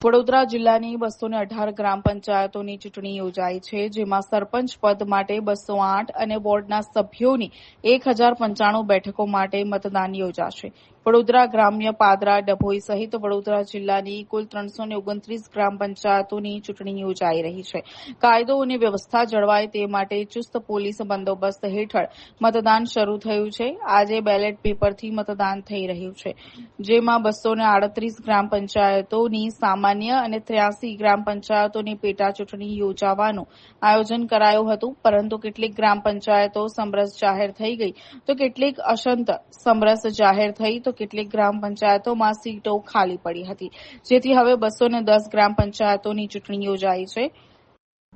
વડોદરા જિલ્લાની બસો અઢાર ગ્રામ પંચાયતોની ચૂંટણી યોજાઈ છે, જેમાં સરપંચ પદ માટે બસો આઠ અને વોર્ડના સભ્યોની એક હજાર પંચાણું બેઠકો માટે મતદાન યોજાશે. વડોદરા ગ્રામ્ય પાદરા, ડભોઈ સહિત વડોદરા જિલ્લાની કુલ ત્રણસો ઓગણત્રીસ ગ્રામ પંચાયતોની ચૂંટણી યોજાઈ રહી છે. કાયદો અને વ્યવસ્થા જળવાય તે માટે ચુસ્ત પોલીસ બંદોબસ્ત હેઠળ મતદાન શરૂ થયું છે. આજે બેલેટ પેપરથી મતદાન થઈ રહ્યું છે. જેમાં બસો આડત્રીસ ગ્રામ પંચાયતોની સામાન્ય અને ત્ર્યાસી ગ્રામ પંચાયતોની પેટા ચૂંટણી યોજાવાનું આયોજન કરાયું હતું. પરંતુ કેટલીક ગ્રામ પંચાયતો સમરસ જાહેર થઈ ગઈ. તો કેટલીક અશંત સમરસ જાહેર થઈ. તો કેટલીક ગ્રામ પંચાયતોમાં સીટો ખાલી પડી હતી. જેથી હવે બસો દસ ગ્રામ પંચાયતોની ચૂંટણી યોજાઈ છે.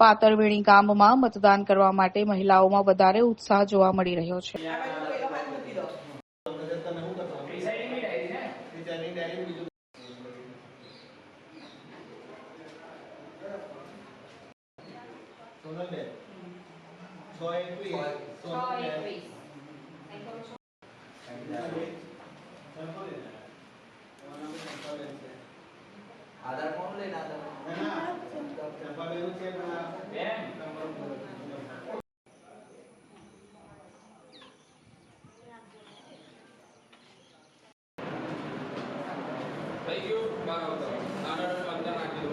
પાતરવેણી ગામમાં મતદાન કરવા માટે મહિલાઓમાં વધારે ઉત્સાહ જોવા મળી રહ્યો છે. છ એકવીસ આધાર કોણ લઈને આધાર ચંપાબેન છે. થઈ ગયું? બરાબર. આગળ અંદર નાખી દો.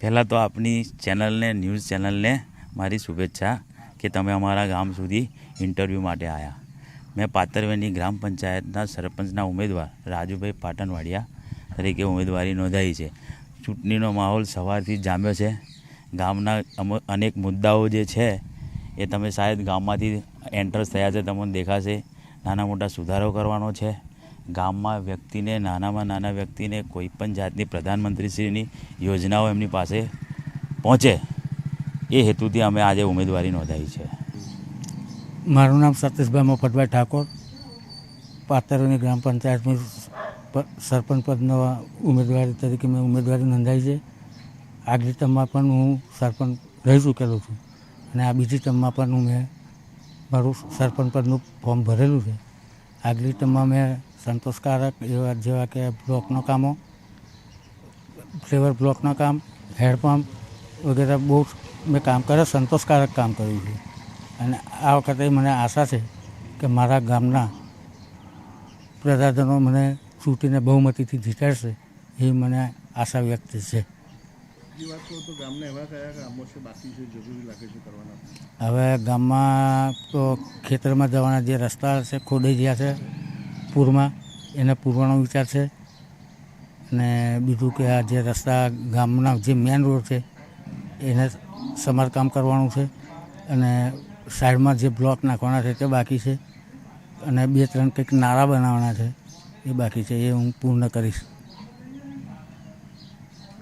પહેલાં તો આપની ચેનલને, ન્યૂઝ ચેનલને મારી શુભેચ્છા કે તમે અમારા ગામ સુધી ઇન્ટરવ્યૂ માટે આવ્યા મેં પાતરવેની ગ્રામ પંચાયતના સરપંચના ઉમેદવાર રાજુભાઈ પાટણવાડિયા તરીકે ઉમેદવારી નોંધાવી છે. ચૂંટણીનો માહોલ સવારથી જામ્યો છે. ગામના અનેક મુદ્દાઓ જે છે એ તમે શાયદ ગામમાંથી એન્ટ્રન્સ થયા છે, તમને દેખાશે. નાના મોટા સુધારો કરવાનો છે. ગામમાં વ્યક્તિને, નાનામાં નાના વ્યક્તિને કોઈ પણ જાતની પ્રધાનમંત્રીશ્રીની યોજનાઓ એમની પાસે પહોંચે, એ હેતુથી અમે આજે ઉમેદવારી નોંધાવી છે. મારું નામ સતીશભાઈ મફતભાઈ ઠાકોર, પાતરોની ગ્રામ પંચાયતની સરપંચ પદનો ઉમેદવારી તરીકે મેં ઉમેદવારી નોંધાવી છે. આગલી ટર્મમાં પણ હું સરપંચ રહી ચૂકેલો છું અને આ બીજી ટર્મમાં પણ હું મેં મારું સરપંચ પદનું ફોર્મ ભરેલું છે. આગલી ટર્મમાં મેં સંતોષકારક એવા જેવા કે બ્લોકનો કામો ફ્લેવર બ્લોકના કામ હેન્ડપંપ વગેરે બહુ મેં કામ કર્યા સંતોષકારક કામ કર્યું છે. અને આ વખતે મને આશા છે કે મારા ગામના પ્રજાજનો મને ચૂંટીને બહુમતીથી જીતાડશે એ મને આશા વ્યક્ત છે. કરું હવે ગામમાં તો ખેતરમાં જવાના જે રસ્તા છે ખોદાઈ ગયા છે. પૂરમાં એને પૂરવાનો વિચાર છે. અને બીજું કે આ જે રસ્તા ગામના જે મેન રોડ છે, એને સમારકામ કરવાનું છે. અને સાઈડમાં જે બ્લોક નાખવાના છે તે બાકી છે. અને બે ત્રણ કંઈક નાળા બનાવવાના છે, એ બાકી છે, એ હું પૂર્ણ કરીશ.